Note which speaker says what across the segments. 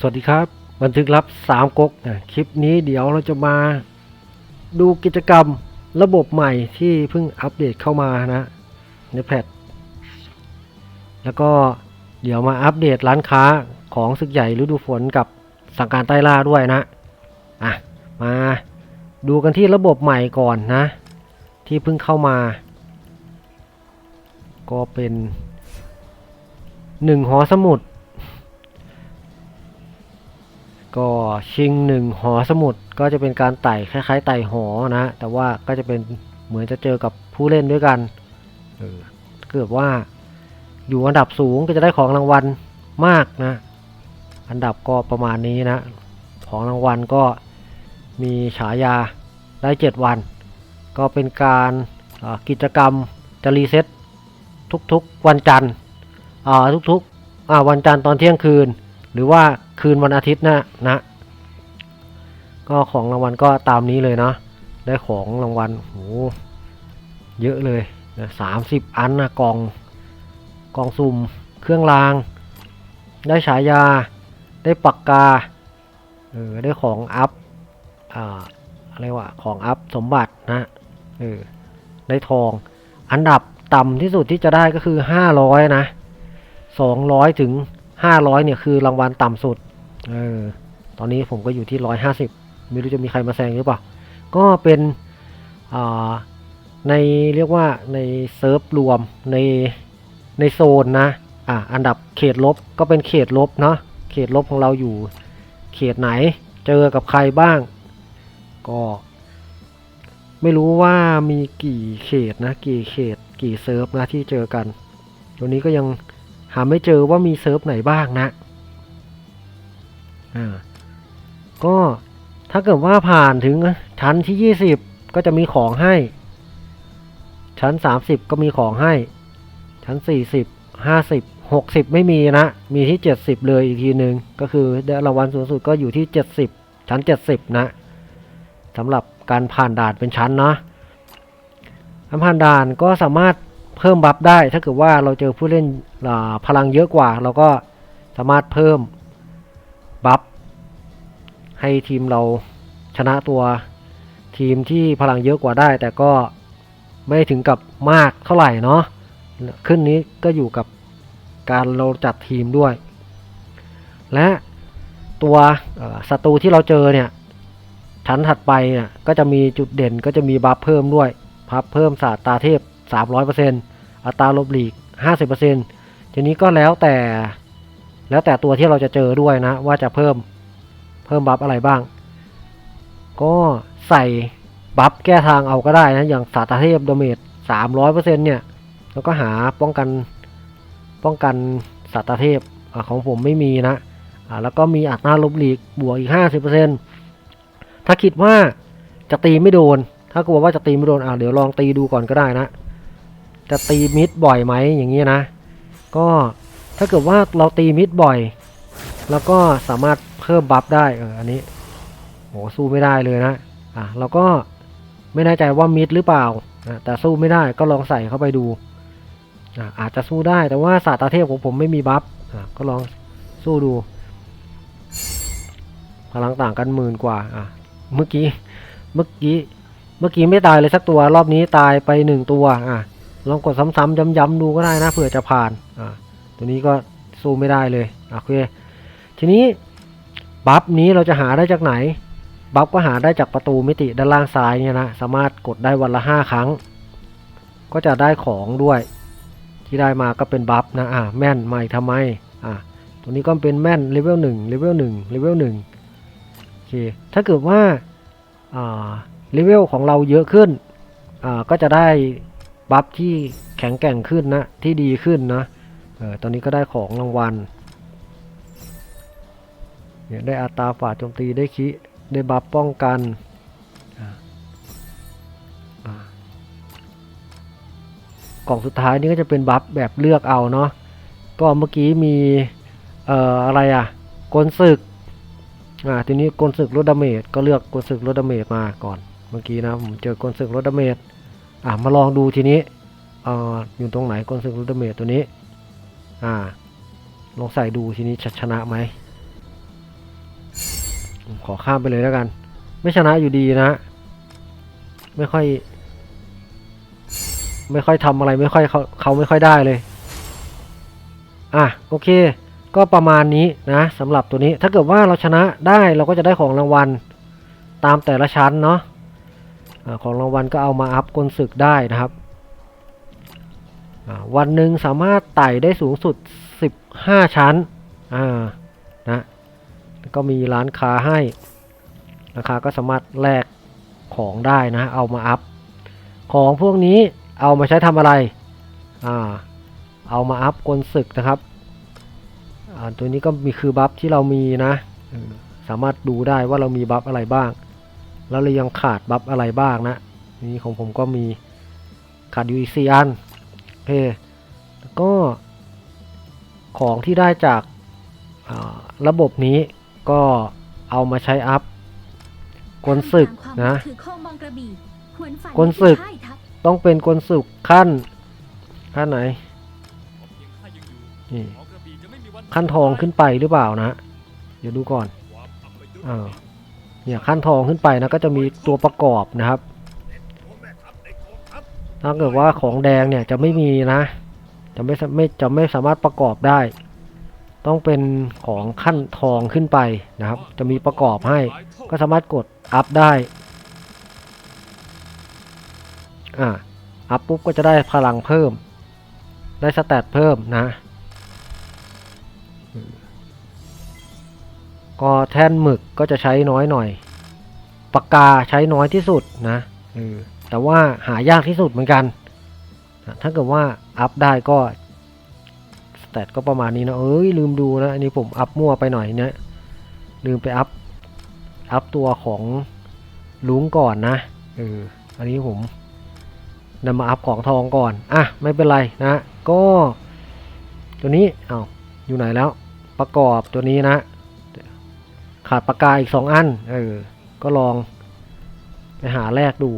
Speaker 1: สวัสดีครับ บันทึกลับสามก๊กนะคลิปนี้เดี๋ยวเราจะมาดูกิจกรรมระบบใหม่ที่เพิ่งอัปเดตเข้ามานะในแพทแล้วก็เดี๋ยวมาอัปเดตร้านค้าของศึกใหญ่ฤดูฝนกับสังการใต้ล่าด้วยนะอะมาดูกันที่ระบบใหม่ก่อนนะ ที่เพิ่งเข้ามา ก็เป็นหนึ่งหอสมุด ก็ชิงหนึ่งหอสมุดก็จะเป็นการไต่คล้ายๆ ไต่หอนะ แต่ว่าก็จะเป็นเหมือนจะเจอกับผู้เล่นด้วยกันเออเกิดว่าอยู่อันดับสูงก็จะได้ของรางวัลมากนะ อันดับก็ประมาณนี้นะ ของรางวัลก็มีฉายาได้ 7 วัน ก็เป็นการกิจกรรมจะรีเซ็ตทุกๆวันจันทร์ทุกๆวันจันทร์ตอนเที่ยงคืน หรือว่า คืนวันอาทิตย์นะนะ ก็ของรางวัลก็ตามนี้เลยเนาะได้ของรางวัลโหเยอะเลยนะสามสิบอันนะกล่องกล่องสุ่มเครื่องราง ได้ฉายา ได้ปากกาเออได้ของอัพอ่าอะไรวะของอัพสมบัตินะเออได้ทอง อันดับต่ำที่สุดที่จะได้ก็คือห้าร้อยนะสองร้อยถึงห้าร้อยเนี่ยคือรางวัลต่ำสุด เออตอนนี้ผมก็อยู่ที่ร้อยห้าสิบไม่รู้จะมีใครมาแซงหรือเปล่า ก็เป็นในเรียกว่าในเซิร์ฟรวมในในโซนนะอะอันดับเขตลบก็เป็นเขตลบเนาะเขตลบของเราอยู่เขตไหนเจอกับใครบ้าง ก็ ไม่รู้ว่ามีกี่เขตนะ กี่เขตกี่เซิร์ฟนะที่เจอกันตัวนี้ก็ยังหาไม่เจอว่ามีเซิร์ฟไหนบ้างนะ อ่าก็ถ้าเกิดว่าผ่านถึงชั้นที่20ก็จะมีของให้ ชั้น30ก็มีของให้ ชั้น40 50 60ไม่มีนะ มีที่70เลยอีกทีหนึ่งก็คือได้รางวัลสูงสุดก็อยู่ที่70ชั้น70นะสำหรับการผ่านด่านเป็นชั้นเนาะการผ่านด่านก็สามารถเพิ่มบัฟได้ ถ้าเกิดว่าเราเจอผู้เล่นพลังเยอะกว่า เราก็สามารถเพิ่มบัฟ ให้ทีมเราชนะตัวทีมที่พลังเยอะกว่าได้ แต่ก็ไม่ถึงกับมากเท่าไหร่เนาะขึ้นนี้ก็อยู่กับการเราจัดทีมด้วย และตัวศัตรูที่เราเจอเนี่ยชั้นถัดไปเนี่ยก็จะมีจุดเด่นก็จะมีบัฟเพิ่มด้วยพับเพิ่มศาสตาเทพ 300%อัตราลบหลีก 50%ทีนี้ก็แล้วแต่แล้วแต่ตัวที่เราจะเจอด้วยนะว่าจะเพิ่ม เพิ่มบัฟอะไรบ้าง ก็ใส่บัฟแก้ทางเอาก็ได้นะ อย่างศาตาเทพดาเมจ300%เนี่ย แล้วก็หาป้องกันป้องกันศาตาเทพอของผมไม่มีนะอ่าแล้วก็มีอัตราลบหลีกบวกอีก50%ถ้าคิดว่าจะตีไม่โดน ถ้ากลัวว่าจะตีไม่โดนอ่าเดี๋ยวลองตีดูก่อนก็ได้นะ จะตีมิดบ่อยไหมอย่างนี้นะ ก็ถ้าเกิดว่าเราตีมิดบ่อย แล้วก็สามารถ พิ่มบัฟได้เอออันนี้โหสู้ไม่ได้เลยนะอะเราก็ไม่แน่ใจว่ามิดหรือเปล่านะแต่สู้ไม่ได้ก็ลองใส่เข้าไปดูอะอาจจะสู้ได้แต่ว่าศาสตราเทพของผมไม่มีบัฟอะก็ลองสู้ดู พลังต่างกันหมื่นกว่าอะเมื่อกี้เมื่อกี้เมื่อกี้ไม่ตายเลยสักตัวรอบนี้ตายไปหนึ่งตัวอะลองกดซ้ำๆย้ำๆดูก็ได้นะเผื่อจะผ่านอะตัวนี้ก็สู้ไม่ได้เลยอะโอเคทีนี้ บัฟนี้เราจะหาได้จากไหน บัฟก็หาได้จากประตูมิติด้านล่างซ้ายเนี่ยนะสามารถกดได้วันละห้าครั้ง ก็จะได้ของด้วย ที่ได้มาก็เป็นบัฟนะอะแม่นมาอีกทำไมอะตัวนี้ก็เป็นแม่นเลเวลหนึ่งเลเวลหนึ่งเลเวลหนึ่งโอเคถ้าเกิดว่าอ่าเลเวลของเราเยอะขึ้นอ่าก็จะได้บัฟที่แข็งแกร่งขึ้นนะที่ดีขึ้นนะเออตอนนี้ก็ได้ของรางวัล เนี่ยได้อัตราฝ่าโจมตีได้คิได้บัฟป้องกันกล่องสุดท้ายนี่ก็จะเป็นบัฟแบบเลือกเอาเนาะก็เมื่อกี้มีเอ่ออะไรอะกลศึกอ่าทีนี้กลศึกลดดาเมจก็เลือกกลศึกลดดาเมจมาก่อนเมื่อกี้นะผมเจอกลศึกลดดาเมจอ่ามาลองดูทีนี้เอ่ออยู่ตรงไหนกลศึกลดดาเมจตัวนี้อ่าลองใส่ดูทีนี้ชนะไหม ขอข้ามไปเลยแล้วกัน ไม่ชนะอยู่ดีนะ ไม่ค่อย ไม่ค่อยทำอะไรไม่ค่อยเขาเขาไม่ค่อยได้เลย อะโอเค ก็ประมาณนี้นะสำหรับตัวนี้ถ้าเกิดว่าเราชนะได้เราก็จะได้ของรางวัล ตามแต่ละชั้นเนาะอาของรางวัลก็เอามาอัพกลศึกได้นะครับ วันหนึ่งสามารถไต่ได้สูงสุด 15 ชั้นอ่า ก็มีร้านค้าให้ราคาก็สามารถแลกของได้นะ เอามาอัพ ของพวกนี้เอามาใช้ทำอะไร อ่า เอามาอัพกลศึกนะครับ อ่า ตัวนี้ก็มีคือบัฟที่เรามีนะ สามารถดูได้ว่าเรามีบัฟอะไรบ้าง แล้วเรายังขาดบัฟอะไรบ้างนะ นี่ของผมก็มีขาดอยู่อีกสี่อันโอเคแล้วก็ของที่ได้จากระบบนี้ ก็เอามาใช้อัพกลศึกนะ
Speaker 2: ก
Speaker 1: ลศึกต้องเป็นกลศึกขั้น ขั้นไหนนี่ขั้นทองขึ้นไปหรือเปล่านะเดี๋ยวดูก่อนอ่าเนี่ยขั้นทองขึ้นไปนะก็จะมีตัวประกอบนะครับ ถ้าเกิดว่าของแดงเนี่ยจะไม่มีนะ จะไม่ไม่จะไม่สามารถประกอบได้ ต้องเป็นของขั้นทองขึ้นไปนะครับ จะมีประกอบให้ก็สามารถกดอัพได้อ่าอัพปุ๊บก็จะได้พลังเพิ่ม ได้สแตทเพิ่มนะ ก็แท่นหมึกก็จะใช้น้อยหน่อย ปากกาใช้น้อยที่สุดนะแต่ว่าหายากที่สุดเหมือนกัน ถ้าเกิดว่าอัพได้ก็ แตทก็ประมาณนี้นะเอ้ยลืมดูนะอันนี้ผมอัพมั่วไปหน่อยเนะลืมไปอัพอัพตัวของลุงก่อนนะเอออันนี้ผมนำมาอัพของทองก่อนอะไม่เป็นไรนะ ก็ตัวนี้เอาอยู่ไหนแล้วประกอบตัวนี้นะ ขาดปากกาอีกสองอันเออก็ลองไปหาแลกดู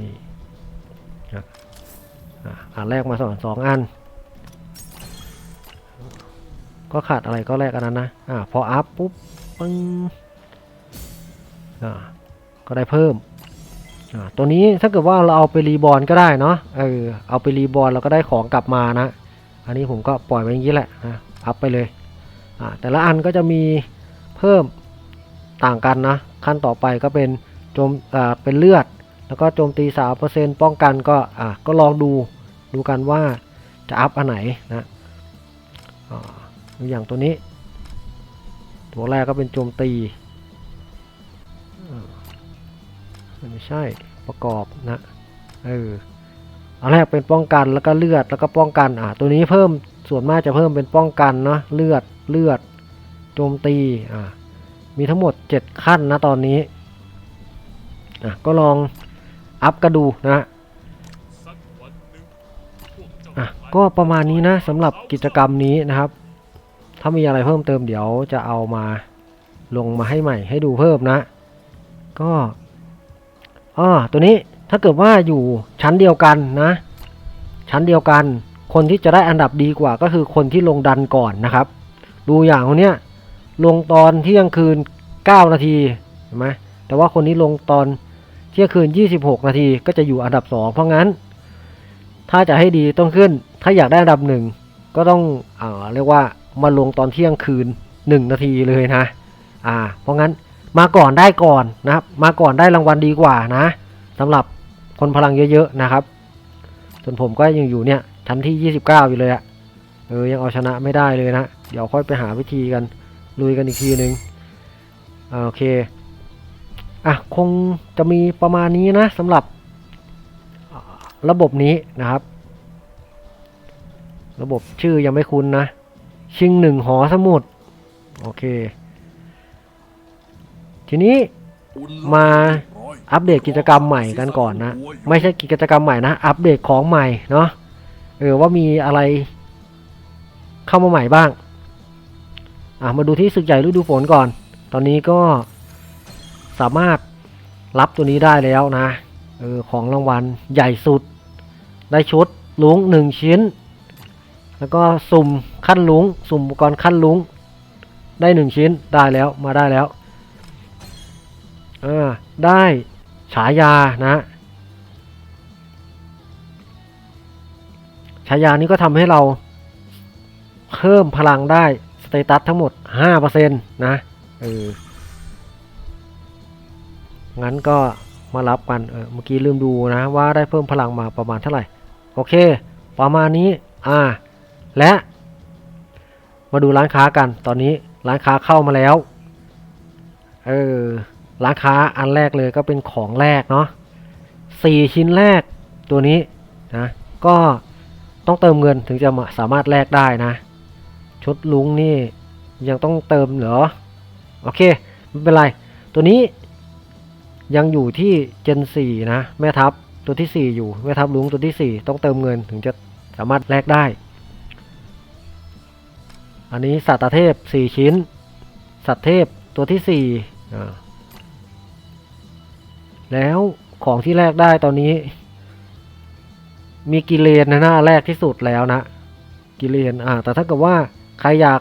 Speaker 1: นี่นะอะหาแลกมาสองสองอัน ก็ขาดอะไรก็แลกอันนั้นนะ อ่า พออัพปุ๊บปึ้งอ่า ก็ได้เพิ่ม อ่า ตัวนี้ถ้าเกิดว่าเราเอาไปรีบอร์นก็ได้เนาะ เออ เอาไปรีบอร์นเราก็ได้ของกลับมานะ อันนี้ผมก็ปล่อยไว้อย่างนี้แหละนะ อัพไปเลย อ่า แต่ละอันก็จะมีเพิ่มต่างกันนะ ขั้นต่อไปก็เป็นโจม อ่า เป็นเลือด แล้วก็โจมตี3%ป้องกันก็ อ่า ก็ลองดู ดูกันว่าจะอัพอันไหนนะ อ่า อย่างตัวนี้ ตัวแรกก็เป็นโจมตีไม่ใช่ประกอบนะเอออันแรกเป็นป้องกันแล้วก็เลือดแล้วก็ป้องกันอ่าตัวนี้เพิ่มส่วนมากจะเพิ่มเป็นป้องกันเนาะเลือดเลือดโจมตีอ่ามีทั้งหมด 7 ขั้นนะตอนนี้อะก็ลองอัพกันดูนะอะก็ประมาณนี้นะสำหรับกิจกรรมนี้นะครับ ถ้ามีอะไรเพิ่มเติมเดี๋ยวจะเอามาลงมาให้ใหม่ให้ดูเพิ่มนะ ก็อ้อตัวนี้ถ้าเกิดว่าอยู่ชั้นเดียวกันนะ ชั้นเดียวกัน คนที่จะได้อันดับดีกว่าก็คือคนที่ลงดันก่อนนะครับ ดูอย่างคนเนี้ยลงตอนเที่ยงคืน 9 นาทีเห็นไหมแต่ว่าคนนี้ลงตอนเที่ยงคืน 26 นาทีก็จะอยู่อันดับ 2 เพราะงั้น ถ้าจะให้ดีต้องขึ้น ถ้าอยากได้อันดับหนึ่งก็ต้องเอเรียกว่า มาลงตอนเที่ยงคืน 1 นาทีเลยนะ อ่า เพราะงั้นมาก่อนได้ก่อนนะครับ มาก่อนได้รางวัลดีกว่านะสำหรับคนพลังเยอะๆนะครับ ส่วนผมก็ยังอยู่เนี่ยชั้นที่ 29 อยู่เลยอะเออ ยังเอาชนะไม่ได้เลยนะ เดี๋ยวค่อยไปหาวิธีกันลุยกันอีกทีนึงอ่าโอเค อะ คงจะมีประมาณนี้นะสำหรับระบบนี้นะครับ ระบบชื่อยังไม่คุ้นนะ ชิงหนึ่งหอสมุด โอเค ทีนี้มาอัปเดตกิจกรรมใหม่กันก่อนนะ ไม่ใช่กิจกรรมใหม่นะ อัปเดตของใหม่เนาะเออว่ามีอะไรเข้ามาใหม่บ้าง อะมาดูที่ศึกใหญ่ฤดูฝนก่อน ตอนนี้ก็สามารถรับตัวนี้ได้แล้วนะเออของรางวัลใหญ่สุด ได้ชุดลุงหนึ่งชิ้น แล้วก็สุ่มขั้นลุงสุ่มอุปกรณ์ขั้นลุงได้หนึ่งชิ้นได้แล้วมาได้แล้วอ่าได้ฉายานะฉายานี้ก็ทำให้เราเพิ่มพลังได้สเตตัสทั้งหมด 5%นะเอองั้นก็มารับกันเออเมื่อกี้ลืมดูนะว่าได้เพิ่มพลังมาประมาณเท่าไหร่ โอเค ประมาณนี้ อ่า และมาดูร้านค้ากัน ตอนนี้ร้านค้าเข้ามาแล้ว เออ ร้านค้าอันแรกเลยก็เป็นของแรกเนาะสี่ชิ้นแรกตัวนี้นะ ก็ต้องเติมเงินถึงจะสามารถแลกได้นะ ชุดลุงนี่ยังต้องเติมเหรอ โอเค ไม่เป็นไร ตัวนี้ยังอยู่ที่เจน 4 นะ แม่ทัพตัวที่ 4 อยู่ แม่ทัพลุงตัวที่ 4 ต้องเติมเงินถึงจะสามารถแลกได้ อันนี้สัตว์เทพ4ชิ้น สัตว์เทพตัวที่4อ่แล้วของที่แลกได้ตอนนี้ มีกิเลนนะหน้าแรกที่สุดแล้วนะ กิเลนอ่า แต่ถ้าเกิดว่าใครอยาก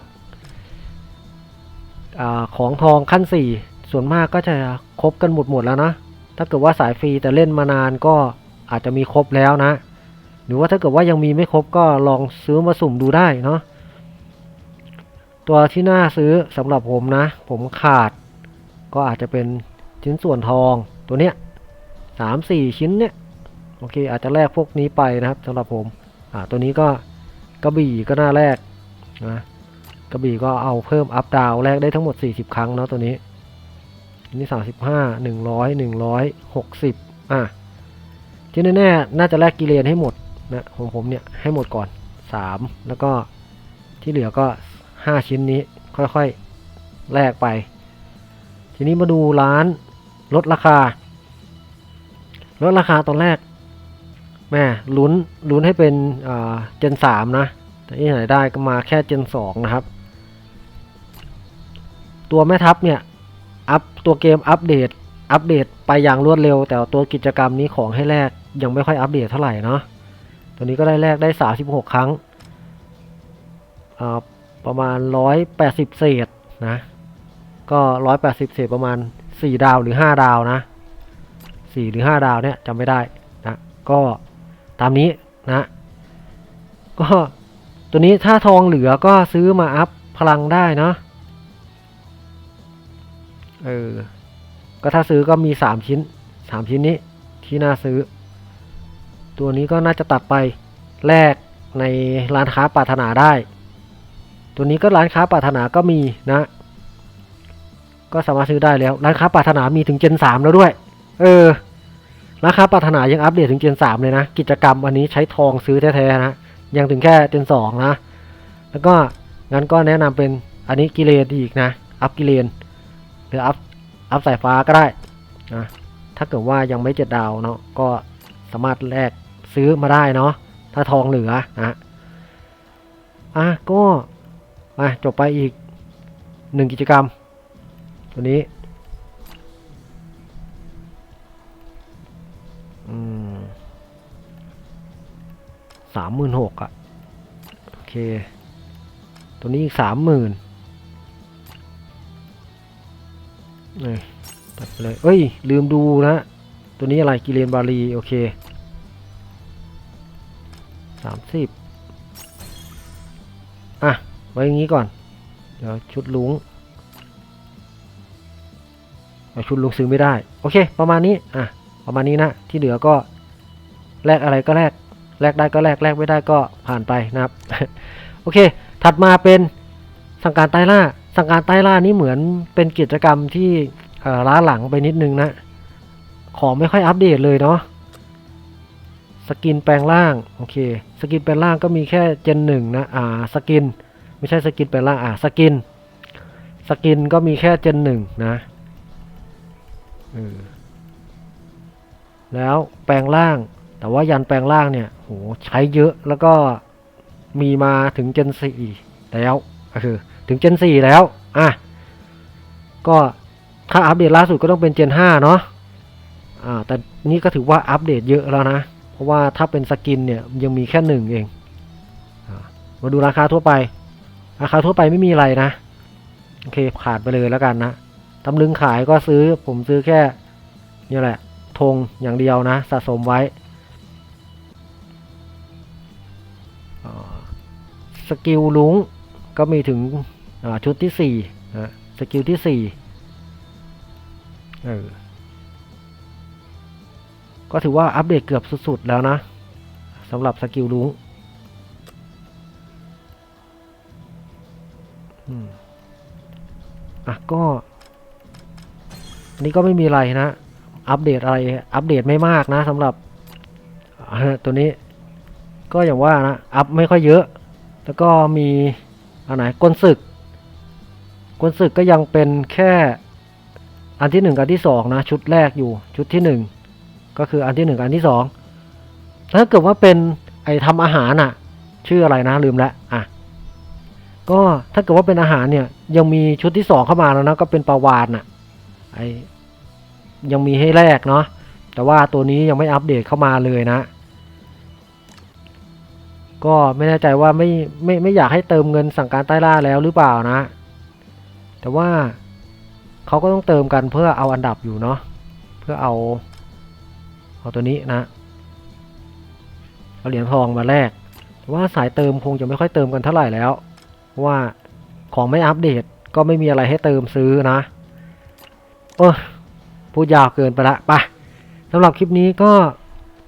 Speaker 1: อาของทองขั้นสี่ส่วนมากก็จะครบกันหมดหมดแล้วนะ ถ้าเกิดว่าสายฟรีแต่เล่นมานานก็อาจจะมีครบแล้วนะ หรือว่าถ้าเกิดว่ายังมีไม่ครบก็ลองซื้อมาสุ่มดูได้เนาะ ตัวที่น่าซื้อสำหรับผมนะ ผมขาด ก็อาจจะเป็นชิ้นส่วนทองตัวเนี้ยสามสี่ชิ้นเนี้ยโอเค อาจจะแลกพวกนี้ไปนะครับสำหรับผมอ่าตัวนี้ก็กระบี่ก็น่าแลกนะกระบี่ก็เอาเพิ่มอัพดาวแลกได้ทั้งหมด 40 ครั้งเนาะตัวนี้อันนี้35 100 160อะที่แน่ๆน่าจะแลกกิเลนให้หมดนะของผมเนี่ยให้หมดก่อน3แล้วก็ที่เหลือก็ 5ชิ้นนี้ค่อยๆแลกไป ทีนี้มาดูร้านลดราคา ลดราคาตอนแรกแม่ลุ้นลุ้นให้เป็นเจนสามนะ แต่ที่ไหนได้ก็มาแค่เจนสองนะครับ ตัวแม่ทัพเนี่ย อัพตัวเกมอัปเดต อัปเดตไปอย่างรวดเร็ว แต่ตัวกิจกรรมนี้ของให้แลกยังไม่ค่อยอัปเดตเท่าไหร่เนาะตัวนี้ก็ได้แลกได้36ครั้งอ่า ประมาณ 180 เศษนะ ก็ 180 เศษประมาณ 4 ดาวหรือ 5 ดาวนะ 4 หรือ 5 ดาวเนี่ยจำไม่ได้นะ ก็ตามนี้นะ ก็ตัวนี้ถ้าทองเหลือก็ซื้อมาอัพพลังได้เนาะ เออ ก็ถ้าซื้อก็มีสามชิ้นสามชิ้นนี้ที่น่าซื้อ ตัวนี้ก็น่าจะตัดไปแลกในร้านค้าปรารถนาได้ ตัวนี้ก็ร้านค้าปรารถนาก็มีนะ ก็สามารถซื้อได้แล้ว ร้านค้าปรารถนามีถึงเจนสามแล้วด้วย เออราคาปรารถนายังอัปเดตถึงเจนสามเลยนะ กิจกรรมอันนี้ใช้ทองซื้อแท้ๆนะ ยังถึงแค่เจนสองนะ แล้วก็งั้นก็แนะนำเป็นอันนี้กิเลนอีกนะ อัพกิเลนหรืออัพอัพสายฟ้าก็ได้นะถ้าเกิดว่ายังไม่เจ็ดดาวเนาะก็สามารถแลกซื้อมาได้เนาะถ้าทองเหลือนะอะก็ มาจบไปอีกหนึ่งกิจกรรม ตัวนี้สามหมื่นหกอะ โอเค ตัวนี้อีกสามหมื่นนี่ตัดไปเลย เอ้ย ลืมดูนะ ตัวนี้อะไรกิเลนบาลี โอเคสามสิบ ว้อย่างนี้ก่อน เดี๋ยวชุดลุงเอาชุดลุงซื้อไม่ได้ โอเค ประมาณนี้ อะ ประมาณนี้นะ ที่เหลือก็แลกอะไรก็แลก แลกได้ก็แลก แลกไม่ได้ก็ผ่านไปนะครับ โอเค ถัดมาเป็นสังการใต้ล่า สังการใต้ล่านี้เหมือนเป็นกิจกรรมที่ล้าหลังไปนิดนึงนะ ของไม่ค่อยอัปเดตเลยเนาะ สกินแปลงร่าง โอเค สกินแปลงร่างก็มีแค่เจนหนึ่งนะ อ่า สกิน ไม่ใช่สกินแปลงร่างอ่าสกิน สกินก็มีแค่เจนหนึ่งนะแล้วแปลงร่าง แต่ว่ายันแปลงร่างเนี่ยโหใช้เยอะแล้วก็มีมาถึงเจนสี่แล้วก็คือถึงเจนสี่แล้วอะก็ถ้าอัปเดตล่าสุดก็ต้องเป็นเจนห้าเนาะอ่าแต่นี่ก็ถือว่าอัปเดตเยอะแล้วนะ เพราะว่าถ้าเป็นสกินเนี่ยยังมีแค่หนึ่งเองอมาดูราคาทั่วไป ราคาทั่วไปไม่มีอะไรนะ โอเคผ่านไปเลยแล้วกันนะตำลึงขายก็ซื้อผมซื้อแค่นี่แหละธงอย่างเดียวนะ สะสมไว้สกิลลุงก็มีถึงชุดที่สี่นะสกิลที่สี่ก็ถือว่าอัปเดตเกือบสุดๆแล้วนะสำหรับสกิลลุง อะก็อันนี้ก็ไม่มีอะไรนะ อัปเดตอะไร อัปเดตไม่มากนะสำหรับตัวนี้ ก็อย่างว่านะ อัพไม่ค่อยเยอะ แล้วก็มีอันไหนกลศึกกลศึกก็ยังเป็นแค่อันที่หนึ่งกับอันที่สองนะ ชุดแรกอยู่ชุดที่หนึ่งก็คืออันที่หนึ่งกับอันที่สองถ้าเกิดว่าเป็นไอทำอาหารน่ะ ชื่ออะไรนะลืมแล้วอะ ก็ถ้าเกิดว่าเป็นอาหารเนี่ย ยังมีชุดที่สองเข้ามาแล้วนะก็เป็นปลาวานน่ะไอยังมีให้แลกเนาะแต่ว่าตัวนี้ยังไม่อัปเดตเข้ามาเลยนะ ก็ไม่แน่ใจว่าไม่ไม่ไม่อยากให้เติมเงินสั่งการใต้ล่าแล้วหรือเปล่านะ แต่ว่าเขาก็ต้องเติมกันเพื่อเอาอันดับอยู่เนาะเพื่อเอาเอาตัวนี้นะเอาเหรียญทองมาแลกแต่ว่าสายเติมคงจะไม่ค่อยเติมกันเท่าไหร่แล้ว ว่าของไม่อัปเดตก็ไม่มีอะไรให้เติมซื้อนะ เออพูดยาวเกินไปละไปสำหรับคลิปนี้ก็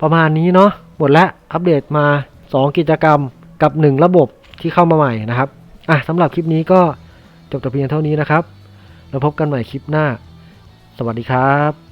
Speaker 1: ประมาณนี้เนาะหมดแล้วอัปเดตมา 2 กิจกรรมกับ 1 ระบบที่เข้ามาใหม่นะครับอะสำหรับคลิปนี้ก็จบแต่เพียงเท่านี้นะครับ แล้วพบกันใหม่คลิปหน้า สวัสดีครับ